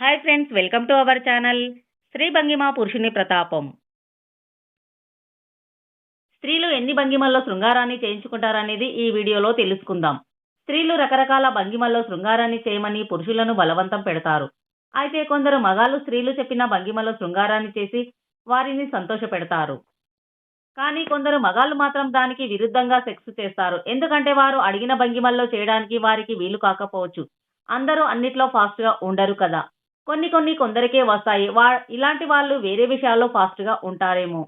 Hi friends welcome to our channel స్త్రీ భంగిమ పురుషుని ప్రతాపం స్త్రీలు ఎన్ని భంగిమల్లో శృంగారాన్ని చేయించుకుంటారనేది ఈ వీడియోలో తెలుసుకుందాం. స్త్రీలు రకరకాల భంగిమల్లో శృంగారాన్ని చేయమని పురుషులను బలవంతం పెడతారు. అయితే కొందరు మగాళ్ళు స్త్రీలు చెప్పిన భంగిమలో శృంగారాన్ని చేసి వారిని సంతోష పెడతారు కానీ కొందరు మగాళ్ళు మాత్రం దానికి విరుద్ధంగా సెక్స్ చేస్తారు. ఎందుకంటే వారు అడిగిన భంగిమల్లో చేయడానికి వారికి వీలు కాకపోవచ్చు. అందరూ అన్నిట్లో ఫాస్ట్గా ఉండరు కదా. కొన్ని కొన్ని కొందరికే వస్తాయి. వా ఇలాంటి వాళ్ళు వేరే విషయాల్లో ఫాస్ట్గా ఉంటారేమో.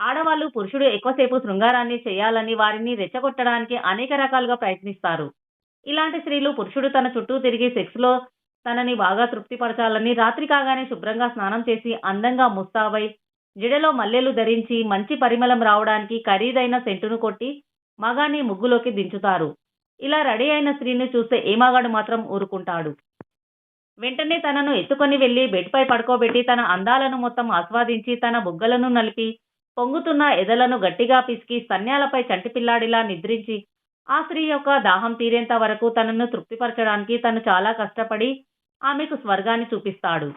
ఆడవాళ్ళు పురుషుడు ఎక్కువసేపు శృంగారాన్ని చేయాలని వారిని రెచ్చగొట్టడానికి అనేక రకాలుగా ప్రయత్నిస్తారు. ఇలాంటి స్త్రీలు పురుషుడు తన చుట్టూ తిరిగి సెక్స్లో తనని బాగా తృప్తిపరచాలని రాత్రి కాగానే శుభ్రంగా స్నానం చేసి అందంగా ముస్తాబై జడలో మల్లెలు ధరించి మంచి పరిమళం రావడానికి ఖరీదైన సెంటును కొట్టి మగాన్ని ముగ్గులోకి దించుతారు. ఇలా రెడీ అయిన స్త్రీని చూస్తే ఏ మగాడు మాత్రం ఊరుకుంటాడు? వెంటనే తనను ఎత్తుకొని వెళ్ళి బెడ్పై పడుకోబెట్టి తన అందాలను మొత్తం ఆస్వాదించి తన బుగ్గలను నలిపి పొంగుతున్న ఎదలను గట్టిగా పిసికి స్తన్యాలపై చంటిపిల్లాడిలా నిద్రించి ఆ స్త్రీ యొక్క దాహం తీరేంత వరకు తనను తృప్తిపరచడానికి తను చాలా కష్టపడి ఆమెకు స్వర్గాన్ని చూపిస్తాడు.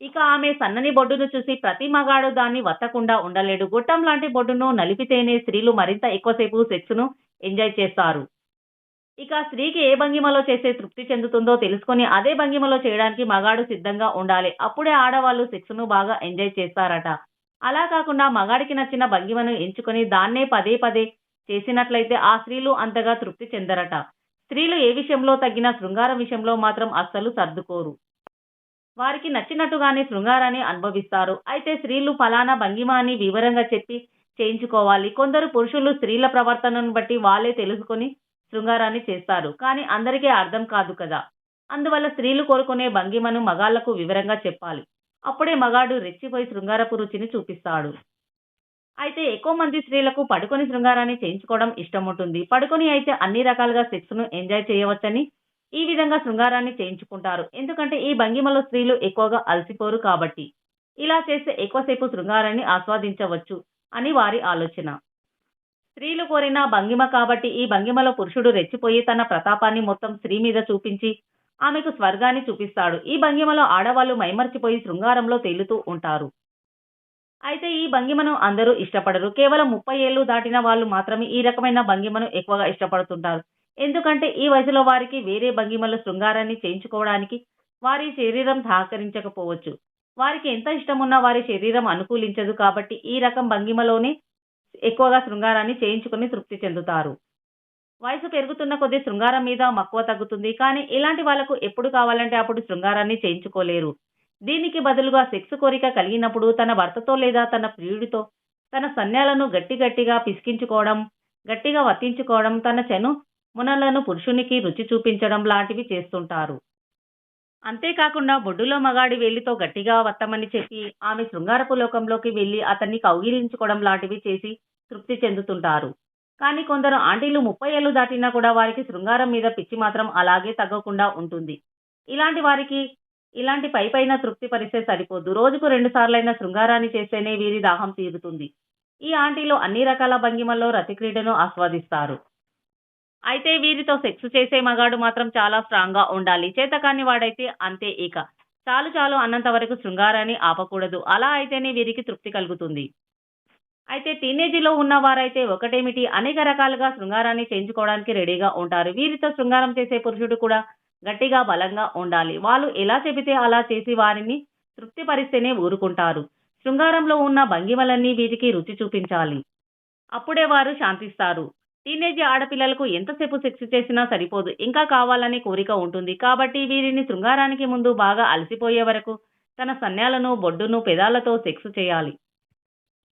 ఇక ఆమె సన్నని బొడ్డును చూసి ప్రతి మగాడు దాన్ని వత్తకుండా ఉండలేడు. గుట్టం లాంటి బొడ్డును నలిపితేనే స్త్రీలు మరింత ఎక్కువసేపు సెక్స్ను ఎంజాయ్ చేస్తారు. ఇక స్త్రీకి ఏ భంగిమలో చేస్తే తృప్తి చెందుతుందో తెలుసుకొని అదే భంగిమలో చేయడానికి మగాడు సిద్ధంగా ఉండాలి. అప్పుడే ఆడవాళ్ళు సెక్స్ను బాగా ఎంజాయ్ చేస్తారట. అలా కాకుండా మగాడికి నచ్చిన భంగిమను ఎంచుకొని దాన్నే పదే పదే చేసినట్లయితే ఆ స్త్రీలు అంతగా తృప్తి చెందరట. స్త్రీలు ఏ విషయంలో తగ్గిన శృంగారం విషయంలో మాత్రం అస్సలు సర్దుకోరు. వారికి నచ్చినట్టుగానే శృంగారాన్ని అనుభవిస్తారు. అయితే స్త్రీలు ఫలానా భంగిమ అని వివరంగా చెప్పి చేయించుకోవాలి. కొందరు పురుషులు స్త్రీల ప్రవర్తనను బట్టి వాళ్ళే తెలుసుకొని శృంగారాన్ని చేస్తారు. కానీ అందరికీ అర్థం కాదు కదా. అందువల్ల స్త్రీలు కోరుకునే భంగిమను మగాళ్ళకు వివరంగా చెప్పాలి. అప్పుడే మగాడు రెచ్చిపోయి శృంగారపు రుచిని చూపిస్తాడు. అయితే ఎక్కువ మంది స్త్రీలకు పడుకొని శృంగారాన్ని చేయించుకోవడం ఇష్టం ఉంటుంది పడుకొని అయితే అన్ని రకాలుగా సెక్స్ను ఎంజాయ్ చేయవచ్చని ఈ విధంగా శృంగారాన్ని చేయించుకుంటారు. ఎందుకంటే ఈ భంగిమలో స్త్రీలు ఎక్కువగా అలసిపోరు కాబట్టి. ఇలా చేస్తే ఎక్కువసేపు శృంగారాన్ని ఆస్వాదించవచ్చు అని వారి ఆలోచన. స్త్రీలు కోరిన భంగిమ కాబట్టి ఈ భంగిమలో పురుషుడు రెచ్చిపోయి తన ప్రతాపాన్ని మొత్తం స్త్రీ మీద చూపించి ఆమెకు స్వర్గాన్ని చూపిస్తాడు. ఈ భంగిమలో ఆడవాళ్ళు మైమర్చిపోయి శృంగారంలో తేలుతూ ఉంటారు. అయితే ఈ భంగిమను అందరూ ఇష్టపడరు. కేవలం ముప్పై ఏళ్ళు దాటిన వాళ్ళు మాత్రమే ఈ రకమైన భంగిమను ఎక్కువగా ఇష్టపడుతుంటారు. ఎందుకంటే ఈ వయసులో వారికి వేరే భంగిమలో శృంగారాన్ని చేయించుకోవడానికి వారి శరీరం సహకరించకపోవచ్చు. వారికి ఎంత ఇష్టమున్నా వారి శరీరం అనుకూలించదు కాబట్టి ఈ రకం భంగిమలోనే ఎక్కువగా శృంగారాన్ని చేయించుకుని తృప్తి చెందుతారు. వయసు పెరుగుతున్న కొద్దీ శృంగారం మీద మక్కువ తగ్గుతుంది. కానీ ఇలాంటి వాళ్ళకు ఎప్పుడు కావాలంటే అప్పుడు శృంగారాన్ని చేయించుకోలేరు. దీనికి బదులుగా సెక్స్ కోరిక కలిగినప్పుడు తన భర్తతో లేదా తన ప్రియుడితో తన సన్యాలను గట్టి గట్టిగా పిసికించుకోవడం గట్టిగా వర్తించుకోవడం తన చెను మునలను పురుషునికి రుచి చూపించడం లాంటివి చేస్తుంటారు. అంతేకాకుండా బొడ్డులో మగాడి వేలితో గట్టిగా వత్తమని చెప్పి ఆమె శృంగారపు లోకంలోకి వెళ్ళి అతన్ని కౌగిలించుకోవడం లాంటివి చేసి తృప్తి చెందుతుంటారు. కానీ కొందరు ఆంటీలు ముప్పై ఏళ్ళు దాటినా కూడా వారికి శృంగారం మీద పిచ్చి మాత్రం అలాగే తగ్గకుండా ఉంటుంది. ఇలాంటి వారికి ఇలాంటి పై పైన తృప్తి పరిస్తే సరిపోదు. రోజుకు రెండు సార్లైన శృంగారాన్ని చేస్తేనే వీరి దాహం తీరుతుంది. ఈ ఆంటీలు అన్ని రకాల భంగిమల్లో రతిక్రీడను ఆస్వాదిస్తారు. అయితే వీరితో సెక్స్ చేసే మగాడు మాత్రం చాలా స్ట్రాంగ్గా ఉండాలి. చేతకాని వాడైతే అంతే ఇక. చాలు చాలు అన్నంత వరకు శృంగారాన్ని ఆపకూడదు. అలా అయితేనే వీరికి తృప్తి కలుగుతుంది. అయితే టీనేజీలో ఉన్న వారైతే ఒకటేమిటి? అనేక రకాలుగా శృంగారాన్ని చేయించుకోవడానికి రెడీగా ఉంటారు. వీరితో శృంగారం చేసే పురుషుడు కూడా గట్టిగా బలంగా ఉండాలి. వాళ్ళు ఎలా చెబితే అలా చేసి వారిని తృప్తిపరిస్తేనే ఊరుకుంటారు. శృంగారంలో ఉన్న భంగిమలన్నీ వీరికి రుచి చూపించాలి. అప్పుడే వారు శాంతిస్తారు. టీనేజ్ ఆడపిల్లలకు ఎంతసేపు సెక్స్ చేసినా సరిపోదు. ఇంకా కావాలనే కోరిక ఉంటుంది. కాబట్టి వీరిని శృంగారానికి ముందు బాగా అలసిపోయే వరకు తన సన్యాలను బొడ్డును పెదాలతో సెక్స్ చేయాలి.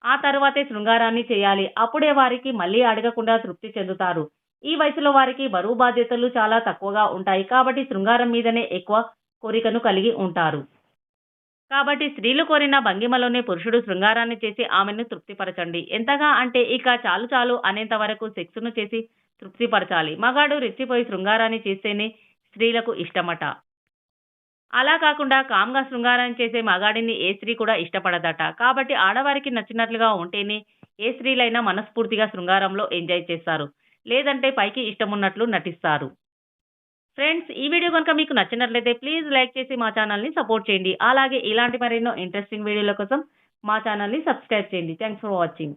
ఆ తర్వాతే శృంగారాన్ని చేయాలి. అప్పుడే వారికి మళ్ళీ అడగకుండా తృప్తి చెందుతారు. ఈ వయసులో వారికి బరువు బాధ్యతలు చాలా తక్కువగా ఉంటాయి. కాబట్టి శృంగారం మీదనే ఎక్కువ కోరికను కలిగి ఉంటారు. కాబట్టి స్త్రీలు కోరిన భంగిమలోనే పురుషుడు శృంగారాన్ని చేసి ఆమెను తృప్తిపరచండి. ఎంతగా అంటే ఇక చాలు చాలు అనేంత వరకు సెక్స్ను చేసి తృప్తిపరచాలి. మగాడు రెచ్చిపోయి శృంగారాన్ని చేస్తేనే స్త్రీలకు ఇష్టమట. అలా కాకుండా కామ్గా శృంగారాన్ని చేసే మగాడిని ఏ స్త్రీ కూడా ఇష్టపడదట. కాబట్టి ఆడవారికి నచ్చినట్లుగా ఉంటేనే ఏ స్త్రీలైనా మనస్ఫూర్తిగా శృంగారంలో ఎంజాయ్ చేస్తారు. లేదంటే పైకి ఇష్టమున్నట్లు నటిస్తారు. ఫ్రెండ్స్ ఈ వీడియో కనుక మీకు నచ్చినట్లయితే ప్లీజ్ లైక్ చేసి మా ఛానల్ని సపోర్ట్ చేయండి. అలాగే ఇలాంటి మరెన్నో ఇంట్రెస్టింగ్ వీడియోల కోసం మా ఛానల్ని సబ్స్క్రైబ్ చేయండి. Thanks for watching.